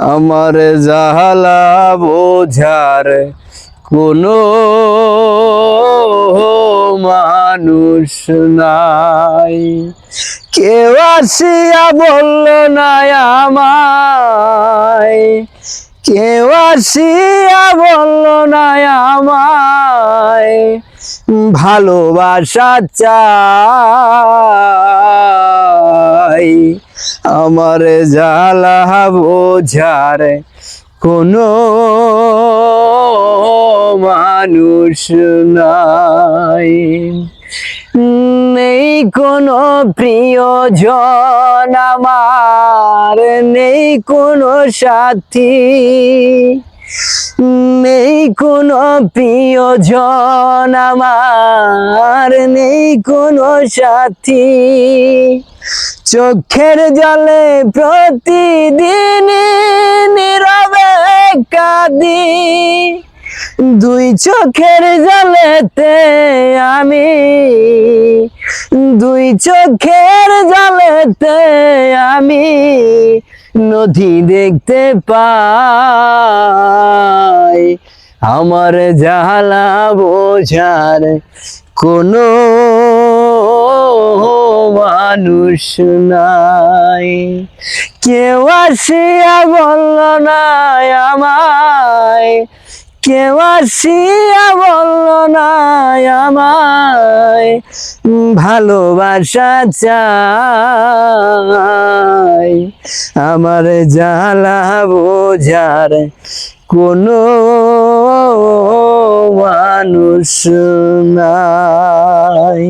আমার জাহালা বোঝার কোনো মানুষ নাই। কেউ আসিয়া বলল না আমায়। কেউ আসিয়া বলল না আমায়। ভালোবাসা চাই। আমার জ্বালা বোঝার। কোনো মানুষ নাই। নেই কোনো প্রিয়জন আমার নেই কোনো সাথী। নেই কোনো প্রিয়জন আমার, নেই কোনো সাথী। চোখের জলে প্রতিদিন নীরবে কাঁদি। দুই চোখের জলেতে আমি, দুই চোখের জলেতে আমি নদী দেখতে পাই। আমার জালা বোঝার কোনো মানুষ নাই। কেউ আসিয়া বলল না আমায়। কেউ আসিয়া বলল না আমায় ভালোবাসা চাই। আমার জ্বালা বোঝার কোনো মানুষ নাই।